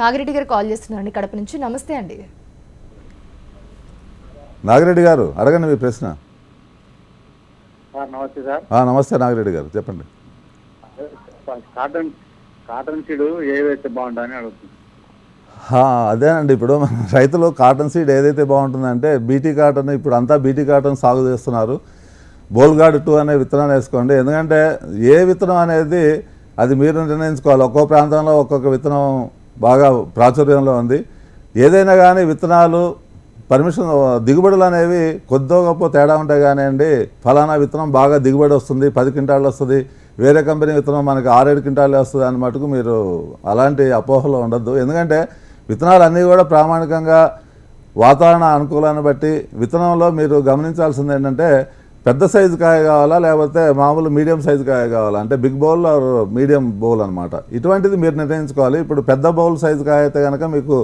నాగిరెడ్డి గారు కాల్ చేస్తున్నారండి. కడప నుంచి నమస్తే అండి. నాగిరెడ్డి గారు అడగండి మీ ప్రశ్న. నమస్తే సార్. ఆ, నమస్తే నాగిరెడ్డి గారు చెప్పండి. కాటన్ కాటన్ సీడ్ బాగుంటుందని అడుగుతుంది ఆ, అదేనండి. ఇప్పుడు మన రైతులు కాటన్ సీడ్ ఏదైతే బాగుంటుందంటే బీటీ కాటన్ ఇప్పుడు అంతా బీటీ కాటన్ సాగు చేస్తున్నారు. బోల్గాడ్ టూ అనే విత్తనాన్ని వేసుకోండి. ఎందుకంటే ఏ విత్తనం అనేది అది మీరు నిర్ణయించుకోవాలి. ఒక్కో ప్రాంతంలో ఒక్కొక్క విత్తనం బాగా ప్రాచుర్యంలో ఉంది. ఏదైనా కానీ విత్తనాలు పర్మిషన్ దిగుబడులు అనేవి కొద్దో గొప్ప తేడా ఉంటాయి కానివ్వండి ఫలానా విత్తనం బాగా దిగుబడి వస్తుంది పది క్వింటాళ్ళు వస్తుంది వేరే కంపెనీ విత్తనం మనకి ఆరేడు క్వింటాలు వస్తుంది అని మటుకు మీరు అలాంటి అపోహలో ఉండద్దు. ఎందుకంటే విత్తనాలు అన్నీ కూడా ప్రామాణికంగా వాతావరణ అనుకూలాన్ని బట్టి విత్తనంలో మీరు గమనించాల్సింది ఏంటంటే పెద్ద సైజు కాయ కావాలా లేకపోతే మామూలు మీడియం సైజు కాయ కావాలా? అంటే big bowl or medium bowl అనమాట ఇటువంటిది మీరు నిర్ణయించుకోవాలి. ఇప్పుడు పెద్ద బౌల్ సైజు కాయ అయితే కనుక మీకు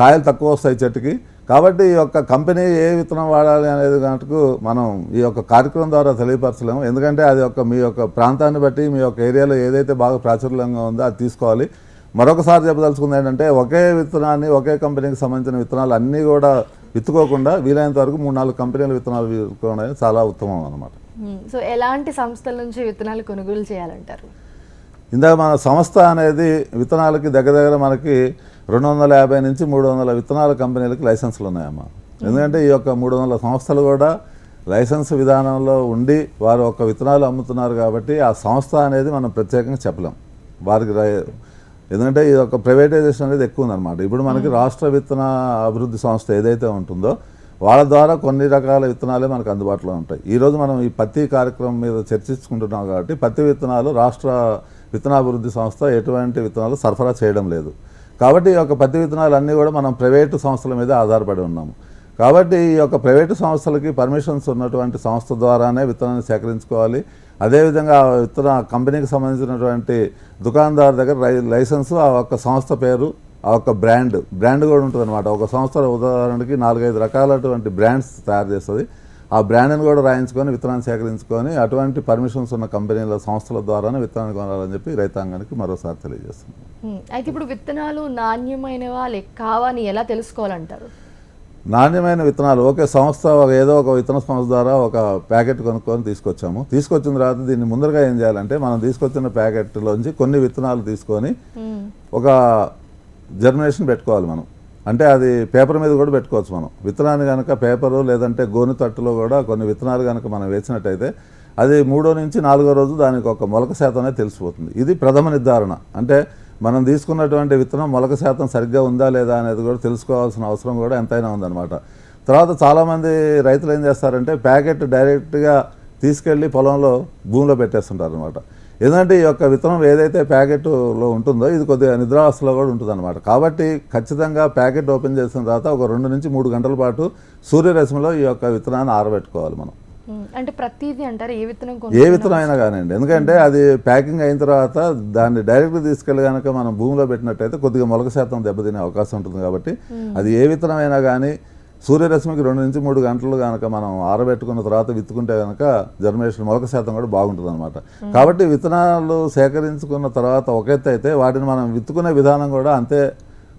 కాయలు తక్కువ వస్తాయి చెట్టుకి. కాబట్టి ఈ యొక్క కంపెనీ ఏ విత్తనం వాడాలి అనేది మటుకు మనం ఈ యొక్క కార్యక్రమం ద్వారా తెలియపరచలేము. ఎందుకంటే అది యొక్క మీ యొక్క ప్రాంతాన్ని బట్టి మీ యొక్క ఏరియాలో ఏదైతే బాగా ప్రాచుర్యంగా ఉందో అది తీసుకోవాలి. మరొకసారి చెప్పదలుచుకుంది ఏంటంటే ఒకే విత్తనాన్ని ఒకే కంపెనీకి సంబంధించిన విత్తనాలు అన్నీ కూడా విత్తుకోకుండా వీలైనంత వరకు మూడు నాలుగు కంపెనీల విత్తనాలు విత్తుకోవడం చాలా ఉత్తమం అనమాట. సో ఎలాంటి సంస్థల నుంచి విత్తనాలు కొనుగోలు చేయాలంటారు? ఇందాక మన సంస్థ అనేది విత్తనాలకి దగ్గర దగ్గర మనకి రెండు వందల యాభై నుంచి మూడు వందల విత్తనాల కంపెనీలకి లైసెన్సులు ఉన్నాయమ్మా. ఎందుకంటే ఈ యొక్క మూడు వందల సంస్థలు కూడా లైసెన్స్ విధానంలో ఉండి వారు ఒక విత్తనాలు అమ్ముతున్నారు కాబట్టి ఆ సంస్థ అనేది మనం ప్రత్యేకంగా చెప్పలేం. వారికి ఎందుకంటే ఇది ఒక ప్రైవేటైజేషన్ అనేది ఎక్కువ ఉందన్నమాట. ఇప్పుడు మనకి రాష్ట్ర విత్తన అభివృద్ధి సంస్థ ఏదైతే ఉంటుందో వాళ్ళ ద్వారా కొన్ని రకాల విత్తనాలే మనకు అందుబాటులో ఉంటాయి. ఈరోజు మనం ఈ పత్తి కార్యక్రమం మీద చర్చించుకుంటున్నాం కాబట్టి పత్తి విత్తనాలు రాష్ట్ర విత్తనాభివృద్ధి సంస్థ ఎటువంటి విత్తనాలు సరఫరా చేయడం లేదు. కాబట్టి ఈ యొక్క పత్తి విత్తనాలు అన్నీ కూడా మనం ప్రైవేటు సంస్థల మీద ఆధారపడి ఉన్నాము. కాబట్టి ఈ యొక్క ప్రైవేటు సంస్థలకి పర్మిషన్స్ ఉన్నటువంటి సంస్థ ద్వారానే విత్తనాన్ని సేకరించుకోవాలి. అదేవిధంగా విత్తన కంపెనీకి సంబంధించినటువంటి దుకాణదారు దగ్గర లైసెన్సు ఆ ఒక్క సంస్థ పేరు ఆ ఒక్క బ్రాండ్ బ్రాండ్ కూడా ఉంటుంది అనమాట ఒక సంస్థ ఉదాహరణకి నాలుగైదు రకాలటువంటి బ్రాండ్స్ తయారు చేస్తుంది. ఆ బ్రాండ్ని కూడా రాయించుకొని విత్తనాన్ని సేకరించుకొని అటువంటి పర్మిషన్స్ ఉన్న కంపెనీల సంస్థల ద్వారానే విత్తనాన్ని కొనాలని చెప్పి రైతాంగానికి మరోసారి తెలియజేస్తుంది అయితే ఇప్పుడు విత్తనాలు నాణ్యమైనవా లేక కావని అని ఎలా తెలుసుకోవాలంటారు? నాణ్యమైన విత్తనాలు ఒకే సంస్థ ఒక ఏదో ఒక విత్తన సంస్థ ద్వారా ఒక ప్యాకెట్ కొనుక్కొని తీసుకొచ్చాము. తీసుకొచ్చిన తర్వాత దీన్ని ముందరగా ఏం చేయాలంటే మనం తీసుకొచ్చిన ప్యాకెట్లోంచి కొన్ని విత్తనాలు తీసుకొని. ఒక జర్మినేషన్ పెట్టుకోవాలి మనం. అంటే అది పేపర్ మీద కూడా పెట్టుకోవచ్చు మనం. విత్తనాన్ని కనుక పేపరు లేదంటే గోను తట్టులో కూడా కొన్ని విత్తనాలు కనుక మనం వేసినట్టయితే అది మూడో నుంచి నాలుగో రోజు దానికి ఒక మొలక శాతం అనేది తెలిసిపోతుంది. ఇది ప్రథమ నిర్ధారణ. అంటే మనం తీసుకున్నటువంటి విత్తనం మొలక శాతం సరిగ్గా ఉందా లేదా అనేది కూడా తెలుసుకోవాల్సిన అవసరం కూడా ఎంతైనా ఉందన్నమాట. తర్వాత చాలామంది రైతులు ఏం చేస్తారంటే ప్యాకెట్ డైరెక్ట్గా తీసుకెళ్ళి పొలంలో భూమిలో పెట్టేస్తుంటారు అనమాట ఎందుకంటే ఈ యొక్క విత్తనం ఏదైతే ప్యాకెట్లో ఉంటుందో ఇది కొద్దిగా నిద్రావస్థలో కూడా ఉంటుందన్నమాట. కాబట్టి ఖచ్చితంగా ప్యాకెట్ ఓపెన్ చేసిన తర్వాత ఒక రెండు నుంచి మూడు గంటల పాటు సూర్యరశ్మిలో ఈ యొక్క విత్తనాన్ని ఆరబెట్టుకోవాలి మనం. అంటే ప్రతిదీ అంటారు? ఏ విత్తనం ఏ విత్తనం అయినా కానివ్వండి. ఎందుకంటే అది ప్యాకింగ్ అయిన తర్వాత దాన్ని డైరెక్ట్ తీసుకెళ్ళి కనుక మనం భూమిలో పెట్టినట్టయితే కొద్దిగా మొలక శాతం దెబ్బతినే అవకాశం ఉంటుంది కాబట్టి అది ఏ విత్తనం అయినా కానీ సూర్యరశ్మికి రెండు నుంచి మూడు గంటలు కనుక మనం ఆరబెట్టుకున్న తర్వాత విత్తుకుంటే కనుక జర్మినేషన్ మొలక శాతం కూడా బాగుంటుంది అనమాట కాబట్టి విత్తనాలు సేకరించుకున్న తర్వాత ఒక ఎత్తు అయితే వాటిని మనం విత్తుకునే విధానం కూడా అంతే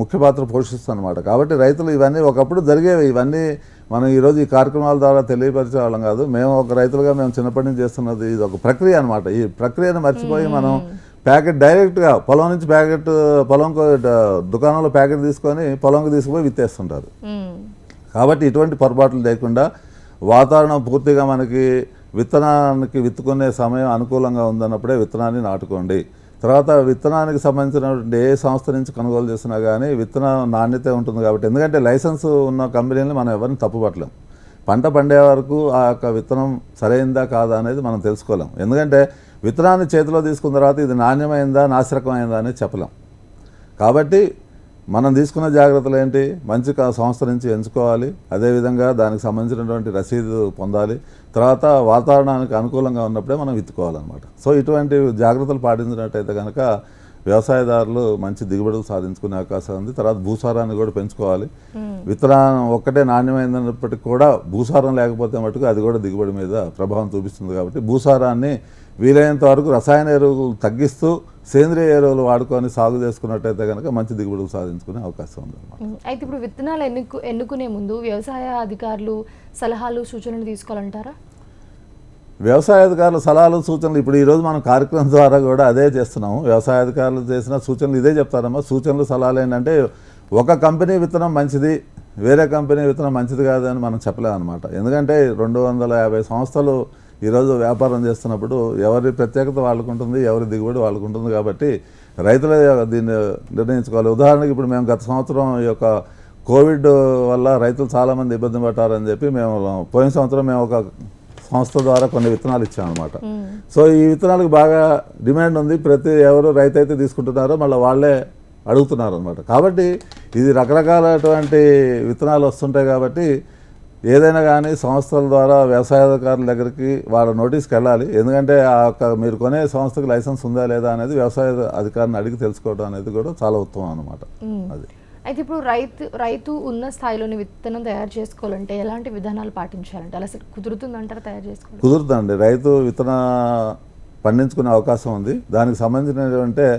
ముఖ్య పాత్ర పోషిస్తుంది అనమాట కాబట్టి రైతులు ఇవన్నీ ఒకప్పుడు జరిగేవి. ఇవన్నీ మనం ఈరోజు ఈ కార్యక్రమాల ద్వారా తెలియపరిచే వాళ్ళం కాదు. మేము ఒక రైతులుగా మేము చిన్నప్పటి నుంచి చేస్తున్నది ఇది ఒక ప్రక్రియ అనమాట ఈ ప్రక్రియను మర్చిపోయి మనం ప్యాకెట్ డైరెక్ట్గా పొలం నుంచి ప్యాకెట్ పొలంకు దుకాణంలో ప్యాకెట్ తీసుకొని పొలంకి తీసుకుపోయి విత్తేస్తుంటారు. కాబట్టి ఇటువంటి పొరపాట్లు లేకుండా వాతావరణం పూర్తిగా మనకి విత్తనానికి విత్తుకునే సమయం అనుకూలంగా ఉందన్నప్పుడే విత్తనాన్ని నాటుకోండి. తర్వాత విత్తనానికి సంబంధించినటువంటి ఏ సంస్థ నుంచి కొనుగోలు చేసినా కానీ విత్తన నాణ్యత ఉంటుంది కాబట్టి. ఎందుకంటే లైసెన్స్ ఉన్న కంపెనీలు మనం ఎవరిని తప్పుపట్టలేం. పంట పండే వరకు ఆ యొక్క విత్తనం సరైందా కాదా అనేది మనం తెలుసుకోలేం. ఎందుకంటే విత్తనాన్ని చేతిలో తీసుకున్న తర్వాత ఇది నాణ్యమైందా నాశరకమైందా అనేది చెప్పలేం. కాబట్టి మనం తీసుకున్న జాగ్రత్తలు ఏంటి? మంచి సంస్థ నుంచి ఎంచుకోవాలి. అదేవిధంగా దానికి సంబంధించినటువంటి రసీదు పొందాలి. తర్వాత వాతావరణానికి అనుకూలంగా ఉన్నప్పుడే మనం విత్తుకోవాలన్నమాట. సో ఇటువంటి జాగ్రత్తలు పాటించినట్టయితే కనుక వ్యవసాయదారులు మంచి దిగుబడులు సాధించుకునే అవకాశం ఉంది. తర్వాత భూసారాన్ని కూడా పెంచుకోవాలి. విత్తనం ఒక్కటే నాణ్యమైనప్పటికీ కూడా భూసారం లేకపోతే మటుకు అది కూడా దిగుబడి మీద ప్రభావం చూపిస్తుంది కాబట్టి భూసారాన్ని వీలైనంత వరకు రసాయన ఎరువులు తగ్గిస్తూ సేంద్రియ ఎరువులు వాడుకొని సాగు చేసుకున్నట్టయితే కనుక మంచి దిగుబడులు సాధించుకునే అవకాశం ఉంది అయితే ఇప్పుడు విత్తనాలు ఎన్నుకు ఎన్నుకునే ముందు వ్యవసాయ అధికారులు సలహాలు సూచనలు తీసుకోవాలంటారా? వ్యవసాయ అధికారుల సలహాలు సూచనలు ఇప్పుడు ఈరోజు మనం కార్యక్రమం ద్వారా కూడా అదే చేస్తున్నాము. వ్యవసాయ అధికారులు చేసిన సూచనలు ఇదే చెప్తారమ్మా. సూచనలు సలహాలు ఏంటంటే ఒక కంపెనీ విత్తనం మంచిది వేరే కంపెనీ విత్తనం మంచిది కాదని మనం చెప్పలేము అనమాట ఎందుకంటే రెండు వందల యాభై సంస్థలు ఈరోజు వ్యాపారం చేస్తున్నప్పుడు ఎవరి ప్రత్యేకత వాళ్ళకు ఉంటుంది ఎవరి దిగుబడి వాళ్ళకు ఉంటుంది కాబట్టి రైతులే దీన్ని నిర్ణయించుకోవాలి. ఉదాహరణకి ఇప్పుడు మేము గత సంవత్సరం ఈ యొక్క కోవిడ్ వల్ల రైతులు చాలామంది ఇబ్బంది పడ్డారని చెప్పి మేము పోయిన సంవత్సరం మేము ఒక సంస్థ ద్వారా కొన్ని విత్తనాలు ఇచ్చామన్నమాట సో ఈ విత్తనాలకు బాగా డిమాండ్ ఉంది. ప్రతి ఎవరు రైతు అయితే తీసుకుంటున్నారో మళ్ళీ వాళ్ళే అడుగుతున్నారు అనమాట కాబట్టి ఇది రకరకాలటువంటి విత్తనాలు వస్తుంటాయి కాబట్టి ఏదైనా కానీ సంస్థల ద్వారా వ్యవసాయాధికారుల దగ్గరికి వాళ్ళ నోటీస్కి వెళ్ళాలి. ఎందుకంటే ఆ యొక్క మీరు కొనే సంస్థకి లైసెన్స్ ఉందా లేదా అనేది వ్యవసాయ అధికారిని అడిగి తెలుసుకోవడం అనేది కూడా చాలా ఉత్తమం అనమాట అది. అయితే ఇప్పుడు రైతు రైతు ఉన్న స్థాయిలోని విత్తనం తయారు చేసుకోవాలంటే ఎలాంటి విధానాలు పాటించాలంటే? అలా కుదురుతుందంటారా తయారు చేసుకోవాలి కుదురుతుందండి. రైతు విత్తన పండించుకునే అవకాశం ఉంది. దానికి సంబంధించినటువంటి ఆ,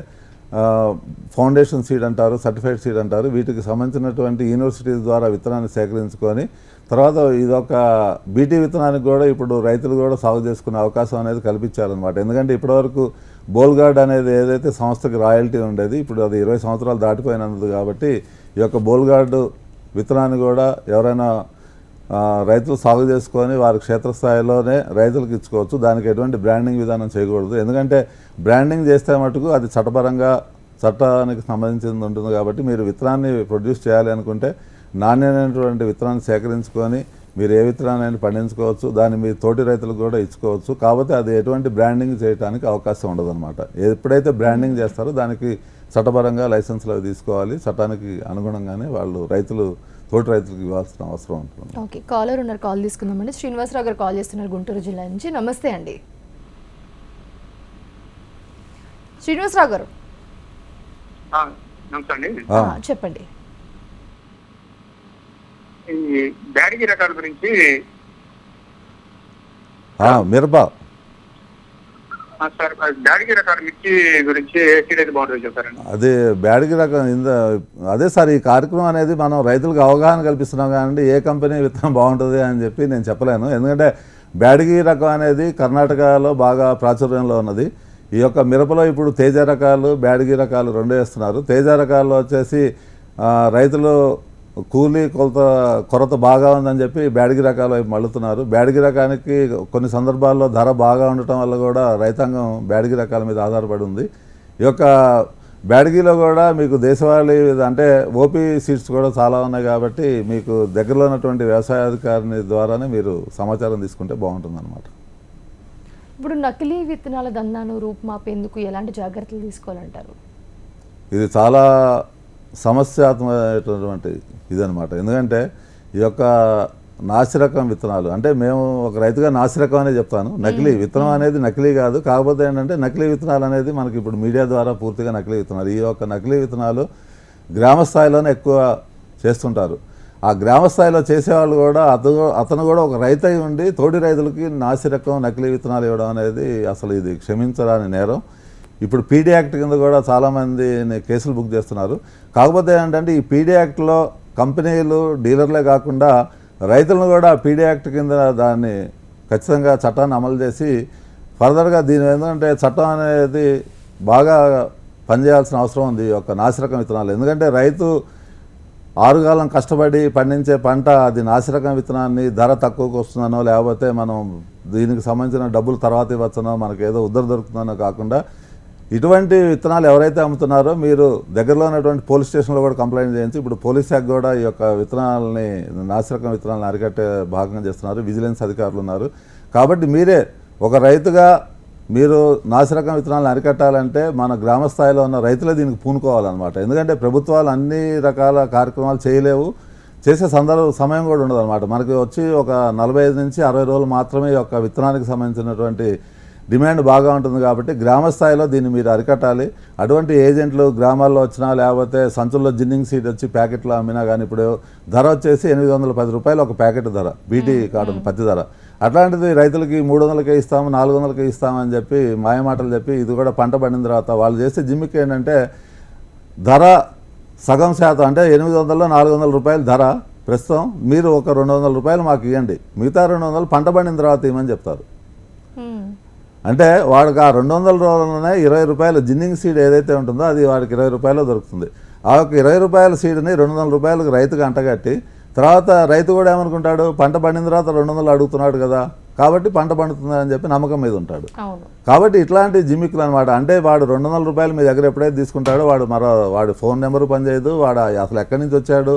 ఫౌండేషన్ సీడ్ అంటారు సర్టిఫైడ్ సీడ్ అంటారు. వీటికి సంబంధించినటువంటి యూనివర్సిటీస్ ద్వారా విత్తనాన్ని సేకరించుకొని తర్వాత ఇదొక బీటీ విత్తనానికి కూడా ఇప్పుడు రైతులు కూడా సాగు చేసుకునే అవకాశం అనేది కల్పించారనమాట ఎందుకంటే ఇప్పటివరకు బోల్గార్డ్ అనేది ఏదైతే సంస్థకి రాయల్టీ ఉండేది ఇప్పుడు అది ఇరవై సంవత్సరాలు దాటిపోయినది కాబట్టి ఈ యొక్క బోల్గార్డు విత్తనాన్ని కూడా ఎవరైనా రైతులు సాగు చేసుకొని వారి క్షేత్రస్థాయిలోనే రైతులకు ఇచ్చుకోవచ్చు. దానికి ఎటువంటి బ్రాండింగ్ విధానం చేయకూడదు. ఎందుకంటే బ్రాండింగ్ చేస్తే మటుకు అది చట్టపరంగా చట్టానికి సంబంధించింది ఉంటుంది కాబట్టి మీరు విత్తనాన్ని ప్రొడ్యూస్ చేయాలి అనుకుంటే నాణ్యమైనటువంటి విత్తనాన్ని సేకరించుకొని మీరు ఏ విత్తనాన్ని పండించుకోవచ్చు. దాన్ని మీ తోటి రైతులకు కూడా ఇచ్చుకోవచ్చు. కాకపోతే అది ఎటువంటి బ్రాండింగ్ చేయడానికి అవకాశం ఉండదన్నమాట. ఎప్పుడైతే బ్రాండింగ్ చేస్తారో దానికి చట్టపరంగా లైసెన్స్లు అవి తీసుకోవాలి. చట్టానికి అనుగుణంగానే వాళ్ళు రైతులు తోటి రైతులకు ఇవ్వాల్సిన అవసరం ఉంటుంది. ఓకే కాలర్ ఉన్నారు కాల్ తీసుకుందామండి. శ్రీనివాసరావు గారు కాల్ చేస్తున్నారు గుంటూరు జిల్లా నుంచి. నమస్తే అండి. శ్రీనివాసరావు గారు. చెప్పండి. ఈ బ్యాడిగి రకాల గురించి మిరప. సార్ ఆ రకాల మిర్చి గురించి ఏ సీడ్ అదే బ్యాడ్గి రకం ఇంద అదే సార్ ఈ కార్యక్రమం అనేది మనం రైతులకు అవగాహన కల్పిస్తున్నాం కానీ ఏ కంపెనీ విత్తనం బాగుంటుంది అని చెప్పి నేను చెప్పలేను. ఎందుకంటే బ్యాడ్గి రకం అనేది కర్ణాటకలో బాగా ప్రాచుర్యంలో ఉన్నది. ఈ యొక్క మిరపలో ఇప్పుడు తేజ రకాలు బ్యాడ్గి రకాలు రెండు వేస్తున్నారు. తేజ రకాల్లో వచ్చేసి రైతులు కూలీ కొలత కొరత బాగా ఉందని చెప్పి బ్యాడ్గి రకాల వైపు మళ్ళుతున్నారు. బ్యాడ్గి రకానికి కొన్ని సందర్భాల్లో ధర బాగా ఉండటం వల్ల కూడా రైతాంగం బ్యాడ్గి రకాల మీద ఆధారపడి ఉంది. ఈ యొక్క బ్యాడ్గిలో కూడా మీకు దేశవాళీ అంటే ఓపీ సీట్స్ కూడా చాలా ఉన్నాయి కాబట్టి మీకు దగ్గరలో ఉన్నటువంటి వ్యవసాయ అధికారిని ద్వారానే మీరు సమాచారం తీసుకుంటే బాగుంటుంది ఇప్పుడు నకిలీ విత్తనాల దందాను రూపుమాపేందుకు ఎలాంటి జాగ్రత్తలు తీసుకోవాలంటారు? ఇది చాలా సమస్యాత్మకమైనటువంటి ఇదనమాట ఎందుకంటే ఈ యొక్క నాసిరకం విత్తనాలు అంటే మేము ఒక రైతుగా నాసిరకం అనే చెప్తాను. నకిలీ విత్తనం అనేది నకిలీ కాదు. కాకపోతే ఏంటంటే నకిలీ విత్తనాలు అనేది మనకి ఇప్పుడు మీడియా ద్వారా పూర్తిగా నకిలీ విత్తనాలు. ఈ యొక్క నకిలీ విత్తనాలు గ్రామ స్థాయిలోనే ఎక్కువ చేస్తుంటారు. ఆ గ్రామ స్థాయిలో చేసేవాళ్ళు కూడా అతను అతను కూడా ఒక రైతు అయి ఉండి తోటి రైతులకి నాసిరకం నకిలీ విత్తనాలు ఇవ్వడం అనేది అసలు ఇది క్షమించరాని నేరం. ఇప్పుడు పీడీ యాక్ట్ కింద కూడా చాలామంది కేసులు బుక్ చేస్తున్నారు. కాకపోతే ఏంటంటే ఈ పీడీ యాక్ట్లో కంపెనీలు డీలర్లే కాకుండా రైతులను కూడా పీడీ యాక్ట్ కింద దాన్ని ఖచ్చితంగా చట్టాన్ని అమలు చేసి ఫర్దర్గా దీని ఏంటంటే చట్టం అనేది బాగా పనిచేయాల్సిన అవసరం ఉంది ఈ యొక్క నాసిరకం విత్తనాలు. ఎందుకంటే రైతు ఆరుగాలం కష్టపడి పండించే పంట అది నాసిరకం విత్తనాన్ని ధర తక్కువకు వస్తుందనో లేకపోతే మనం దీనికి సంబంధించిన డబ్బులు తర్వాత ఇవ్వచ్చనో మనకి ఏదో ఉద్దరు దొరుకుతుందనో కాకుండా ఇటువంటి విత్తనాలు ఎవరైతే అమ్ముతున్నారో మీరు దగ్గరలో ఉన్నటువంటి పోలీస్ స్టేషన్లో కూడా కంప్లైంట్ చేయించి ఇప్పుడు పోలీస్ శాఖ కూడా ఈ యొక్క విత్తనాలని నాసిరకం విత్తనాలను అరికట్టే భాగంగా చేస్తున్నారు విజిలెన్స్ అధికారులు ఉన్నారు. కాబట్టి మీరే ఒక రైతుగా మీరు నాసిరకం విత్తనాలను అరికట్టాలంటే మన గ్రామ స్థాయిలో ఉన్న రైతులే దీనికి పూనుకోవాలన్నమాట. ఎందుకంటే ప్రభుత్వాలు అన్ని రకాల కార్యక్రమాలు చేయలేవు. చేసే సందర్భ సమయం కూడా ఉండదు అనమాట మనకి వచ్చి ఒక నలభై నుంచి అరవై రోజులు మాత్రమే ఈ యొక్క విత్తనానికి సంబంధించినటువంటి డిమాండ్ బాగా ఉంటుంది కాబట్టి గ్రామ స్థాయిలో దీన్ని మీరు అరికట్టాలి. అటువంటి ఏజెంట్లు గ్రామాల్లో వచ్చినా లేకపోతే సంచుల్లో జిన్నింగ్ సీడ్ వచ్చి ప్యాకెట్లో అమ్మినా కానీ ఇప్పుడు ధర వచ్చేసి ఎనిమిది వందల పది రూపాయలు ఒక ప్యాకెట్ ధర బీటీ కాటన్ పత్తి ధర. అట్లాంటిది రైతులకి మూడు వందలకే ఇస్తాము నాలుగు వందలకే ఇస్తామని చెప్పి మాయమాటలు చెప్పి ఇది కూడా పంట పండిన తర్వాత వాళ్ళు చేసే జిమ్మికి ఏంటంటే ధర సగం శాతం అంటే ఎనిమిది వందల్లో నాలుగు వందల రూపాయలు ధర. ప్రస్తుతం మీరు ఒక రెండు వందల రూపాయలు మాకు ఇవ్వండి. మిగతా రెండు వందలు పంట పండిన తర్వాత ఇవ్వమని చెప్తారు. అంటే వాడికి ఆ రెండు వందల రోజులనే ఇరవై రూపాయల జిన్నింగ్ సీడ్ ఏదైతే ఉంటుందో అది వాడికి ఇరవై రూపాయలు దొరుకుతుంది. ఆ యొక్క ఇరవై రూపాయల సీడ్ని రెండు వందల రూపాయలకు రైతుకు అంటగట్టి తర్వాత రైతు కూడా ఏమనుకుంటాడు? పంట పండిన తర్వాత రెండు వందలు అడుగుతున్నాడు కదా కాబట్టి పంట పండుతుందని చెప్పి నమ్మకం మీద ఉంటాడు. కాబట్టి ఇట్లాంటి జిమ్మిక్లు అనమాట అంటే వాడు రెండు వందల రూపాయలు మీ దగ్గర ఎప్పుడైతే తీసుకుంటాడో వాడు మరో వాడి ఫోన్ నెంబర్ పనిచేయదు వాడు అసలు ఎక్కడి నుంచి వచ్చాడు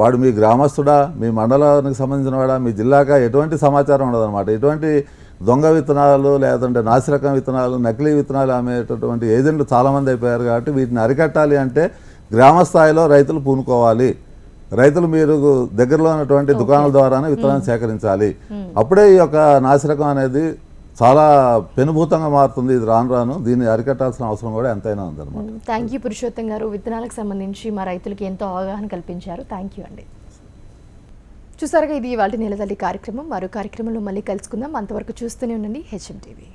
వాడు మీ గ్రామస్తుడా మీ మండలానికి సంబంధించిన వాడా మీ జిల్లాకా ఎటువంటి సమాచారం ఉండదన్నమాట. ఇటువంటి దొంగ విత్తనాలు లేదంటే నాసిరకం విత్తనాలు నకిలీ విత్తనాలు అమ్మేటటువంటి ఏజెంట్లు చాలామంది అయిపోయారు కాబట్టి వీటిని అరికట్టాలి అంటే గ్రామ స్థాయిలో రైతులు పూనుకోవాలి. రైతులు మీరు దగ్గరలో ఉన్నటువంటి దుకాణాల ద్వారానే విత్తనాన్ని సేకరించాలి. అప్పుడే ఈ యొక్క నాసిరకం అనేది చాలా పెనుభూతంగా మారుతుంది. ఇది రాను రాను దీన్ని అరికట్టాల్సిన అవసరం కూడా ఎంతైనా ఉందన్నమాట. థ్యాంక్ యూ పురుషోత్తం గారు. విత్తనాలకు సంబంధించి మా రైతులకి ఎంతో అవగాహన కల్పించారు. థ్యాంక్ యూ అండి. చూసారుగా ఇది వాళ్ళ నెలదల్లి కార్యక్రమం. మరో కార్యక్రమంలో మళ్ళీ కలుసుకుందాం. అంతవరకు చూస్తూనే ఉండండి. HM TV.